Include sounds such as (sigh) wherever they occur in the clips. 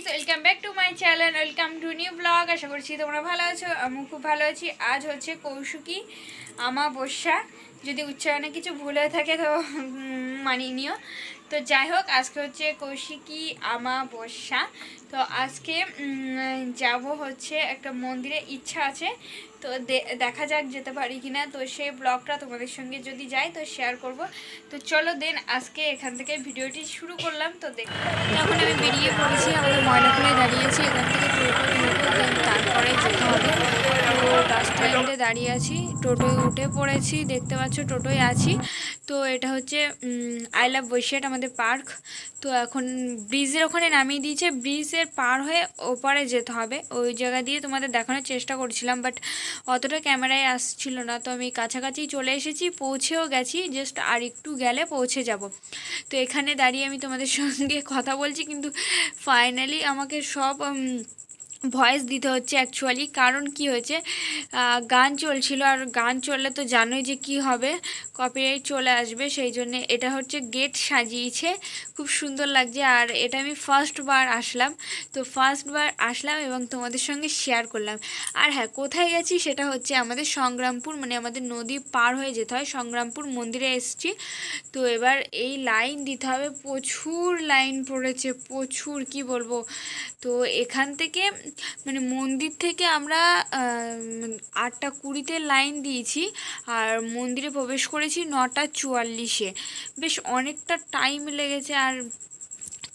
Guys welcome back to my channel welcome to new blog আশা করছি তোমরা ভালো আছো আমি খুব ভালো আছি। আজ হচ্ছে কৌশুকি, আমাবস্যা। যদি উচ্চারণে কিছু ভুল হয়ে থাকে তো মানিয়ে নিও। তো যাই হোক, আজকে হচ্ছে কৌশিকী আমাবস্যা তো আজকে যাব হচ্ছে একটা মন্দিরে, ইচ্ছা আছে। তো দেখা যাক যেতে পারি কিনা। তো সেই ব্লগটা তোমাদের সঙ্গে যদি যাই, তো শেয়ার করব। তো চলো দেন, আজকে এখান থেকে ভিডিওটি শুরু করলাম। তো দেখ তখন আমি বেরিয়ে পড়েছি, আমাদের ময়নাখোলায় দাঁড়িয়েছি। এখান থেকে তারপরে যেতে হবে। তো বাস স্ট্যান্ডে দাঁড়িয়ে আছি। টোটোয় উঠে পড়েছি, দেখতে পাচ্ছ টোটোয় আছি। তো এটা হচ্ছে আই লাভ বৈশাট আমাদের পার্ক। তো এখন ব্রিজের ওখানে নামিয়ে দিয়েছে। ব্রিজের পার হয়ে ওপারে যেতে হবে। ওই জায়গা দিয়ে তোমাদের দেখানোর চেষ্টা করছিলাম বাট অতটা ক্যামেরায় আসছিল না। তো আমি কাছাকাছি চলে এসেছি, পৌঁছেও গেছি। জাস্ট আর একটু গেলে পৌঁছে যাব। তো এখানে দাঁড়িয়ে আমি তোমাদের সঙ্গে কথা বলছি, কিন্তু ফাইনালি আমাকে সব ভয়েস দিতে হচ্ছে অ্যাকচুয়ালি কারণ কি হয়েছে? গান চলছিল আর গান চললে তো জানোই যে কি হবে। কপিরাইট চলে আসবে, সেই জন্য এটা হচ্ছে গেট সাজিয়েছে। খুব সুন্দর লাগছে। আর এটা আমি ফার্স্ট বার আসলাম। তো ফার্স্টবার আসলাম এবং তোমাদের সঙ্গে শেয়ার করলাম। আর হ্যাঁ কোথায় গেছি সেটা হচ্ছে আমাদের সংগ্রামপুর মানে আমাদের নদী পার হয়ে যেতে হয়। সংগ্রামপুর মন্দিরে এসেছি। তো এবার এই লাইন দিতে হবে। প্রচুর লাইন পড়েছে, প্রচুর, কি বলব? তো এখান থেকে মানে মন্দির থেকে আমরা আটটা কুড়িতে লাইন দিয়েছি আর মন্দিরে প্রবেশ করেছি নটা চুয়াল্লিশে। বেশ অনেকটা টাইম লেগেছে আর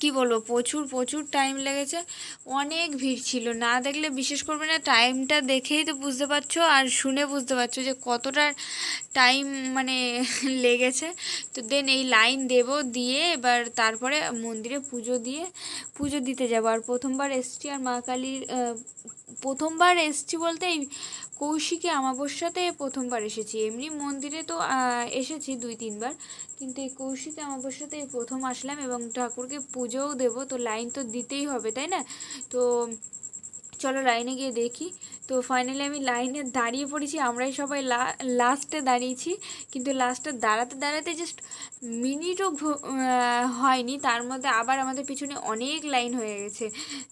কি বলব, প্রচুর প্রচুর টাইম লেগেছে। অনেক ভিড় ছিল। না দেখলে বিশেষ করবে না টাইমটা দেখেই তো বুঝতে পারছ আর শুনে বুঝতে পারছ যে কতটা টাইম মানে (laughs) লেগেছে। তো দেন এই লাইন দেব দিয়ে এবার তারপরে মন্দিরে পুজো দিয়ে পুজো দিতে যাব। আর প্রথমবার এসছি আর মা কালীর প্রথমবার এসছি বলতে এই কৌশিকী আমাবস্যাতে প্রথমবার এসেছি। এমনি মন্দিরে তো এসেছি দুই, তিনবার। কিন্তু এই কৌশিকী আমাবস্যাতে প্রথম আসলাম এবং ঠাকুরকে পুজোও দেবো। তো লাইন তো দিতেই হবে, তাই না? তো চলো লাইনে গিয়ে দেখি। তো ফাইনালি আমি লাইনে দাঁড়িয়ে পড়েছি। আমরাই সবাই লাস্টে দাঁড়িয়েছি। কিন্তু লাস্টে দাঁড়াতে দাঁড়াতে জাস্ট মিনিটও হয়নি। তার মধ্যে আবার আমাদের পিছনে অনেক লাইন হয়ে গেছে।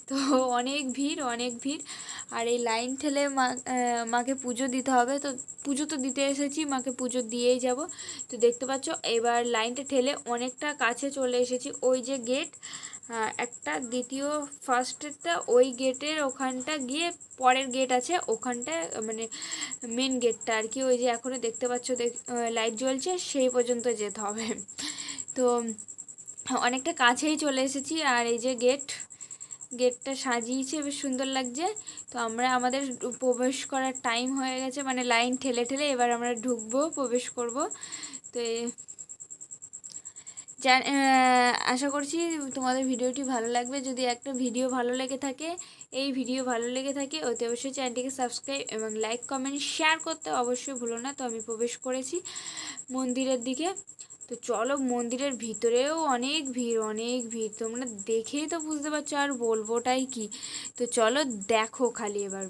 তো অনেক ভিড় অনেক ভিড়। আর এই লাইন ঠেলে মা মাকে পুজো দিতে হবে। তো পুজো তো দিতে এসেছি, মাকে পুজো দিয়েই যাব। তো দেখতে পাচ্ছ, এবার লাইনটা ঠেলে অনেকটা কাছে চলে এসেছি। ওই যে গেট একটা দ্বিতীয় ফার্স্টেরটা ওই গেটের ওখানটা গিয়ে পরের গেট আছে। ওখানটা মানে মেন গেটটা আর কি। ওই যে এখনও দেখতে পাচ্ছ লাইট জ্বলছে, সেই পর্যন্ত যেতে হবে। তো অনেকটা কাছেই চলে এসেছি আর এই যে গেট, গেটটা সাজিয়েছে, বেশ সুন্দর লাগছে। তো আমরা আমাদের প্রবেশ করার টাইম হয়ে গেছে মানে লাইন ঠেলে ঠেলে এবার আমরা ঢুকবো, প্রবেশ করব। তো আশা করছি তোমাদের ভিডিওটি ভালো লাগবে। যদি একটা ভিডিও ভালো লেগে থাকে, এই ভিডিও ভালো লেগে থাকে, অতি অবশ্যই চ্যানেলটিকে সাবস্ক্রাইব এবং লাইক কমেন্ট শেয়ার করতে অবশ্যই ভুলো না। তো আমি প্রবেশ করেছি মন্দিরের দিকে। তো চলো মন্দিরের ভিতরেও অনেক ভিড় অনেক ভিড়। তোমরা দেখেই তো বুঝতে পারছ আর বলবোটাই কি। তো চলো দেখো খালি এবার।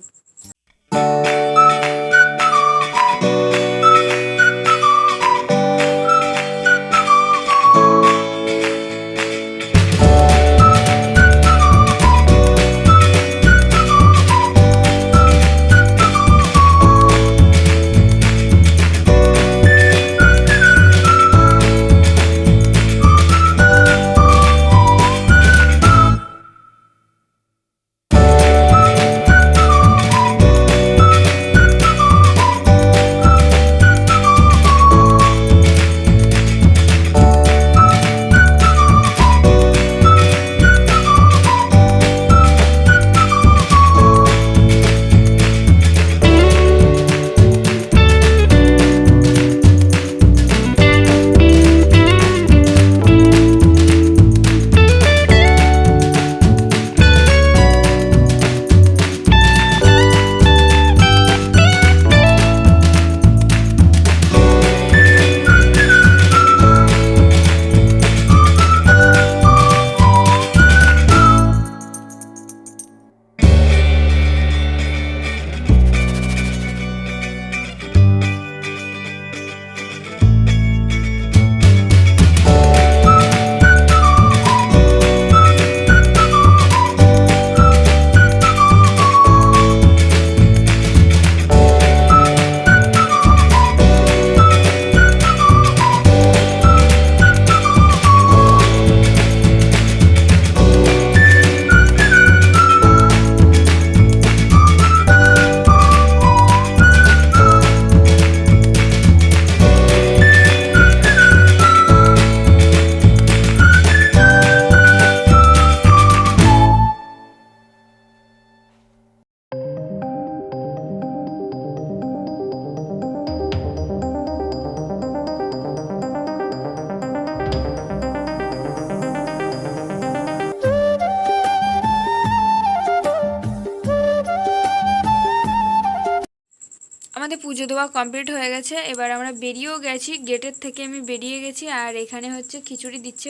পুজো দেওয়া কমপ্লিট হয়ে গেছে। এবার আমরা বেরিয়েও গেছি। গেটের থেকে আমি বেরিয়ে গেছি আর এখানে হচ্ছে খিচুড়ি দিচ্ছে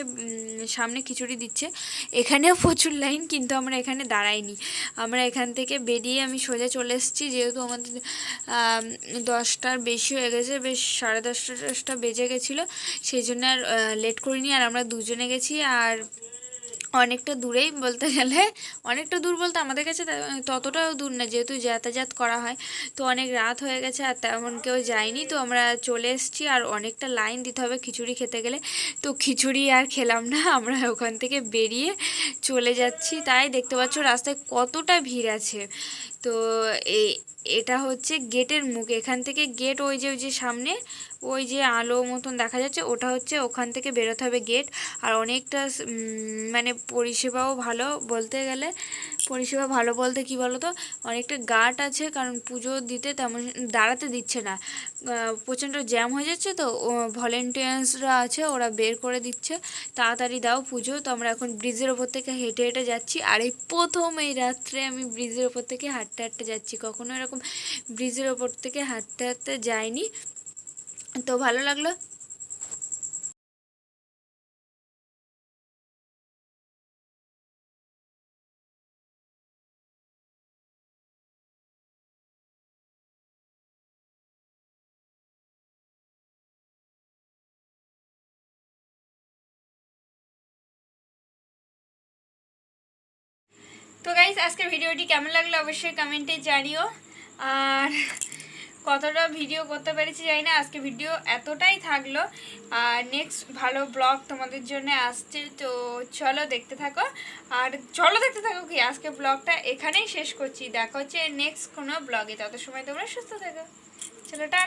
সামনে খিচুড়ি দিচ্ছে। এখানেও প্রচুর লাইন কিন্তু আমরা এখানে দাঁড়াইনি। আমরা এখান থেকে বেরিয়ে আমি সোজা চলে এসেছি। যেহেতু আমাদের দশটার বেশি হয়ে গেছে, বেশ সাড়ে দশটা দশটা বেজে গেছিল। সেই জন্য আর লেট করিনি। আর আমরা দুজনে গেছি। আর অনেকটা দূরেই বলতে গেলে, অনেকটা দূর বলতে আমাদের কাছে ততটাও দূর না, যেহেতু যাতায়াত করা হয়। তো অনেক রাত হয়ে গেছে আর তেমন কেউ যায়নি। তো আমরা চলে এসেছি আর অনেকটা লাইন দিতে হবে খিচুড়ি খেতে গেলে। তো খিচুড়ি আর খেলাম না, আমরা ওখান থেকে বেরিয়ে চলে যাচ্ছি। তাই দেখতে পাচ্ছ রাস্তায় কতটা ভিড় আছে। তো এই এটা হচ্ছে গেটের মুখ, এখান থেকে গেট ওই যে ওই যে সামনে ওই যে আলো মতন দেখা যাচ্ছে, ওটা হচ্ছে ওখান থেকে বেরোতে হবে গেট আর অনেকটা মানে পরিষেবাও ভালো বলতে গেলে, পরিষেবা ভালো বলতে কি বলো তো অনেকটা গার্ড আছে, কারণ পুজো দিতে তেমন দাঁড়াতে দিচ্ছে না। প্রচণ্ড জ্যাম হয়ে যাচ্ছে তো ভলেন্টিয়ার্সরা আছে, ওরা বের করে দিচ্ছে, তাড়াতাড়ি দাও পুজো, তো আমরা এখন ব্রিজের ওপর থেকে হেঁটে হেঁটে যাচ্ছি, আর এই প্রথম এই রাত্রে আমি ব্রিজের ওপর থেকে হাঁটতে হাঁটতে যাচ্ছি, কখনো এরকম ব্রিজের ওপর থেকে হাঁটতে হাঁটতে যাইনি। তো ভালো লাগল। তো গাইজ আজকের ভিডিওটি কেমন লাগল অবশ্যই কমেন্টে জানিও। আর কতটা ভিডিও করতে পেরেছি যাই না। আজকে ভিডিও এতটাই থাকল। আর নেক্সট ভালো ব্লগ তোমাদের জন্য আসছে। তো চলো দেখতে থাকো। আর চলো দেখতে থাকো কি, আজকে ব্লগটা এখানেই শেষ করছি। দেখো হচ্ছে নেক্সট কোনো ব্লগে তত সময় তোমরা সুস্থ থাকো। চলো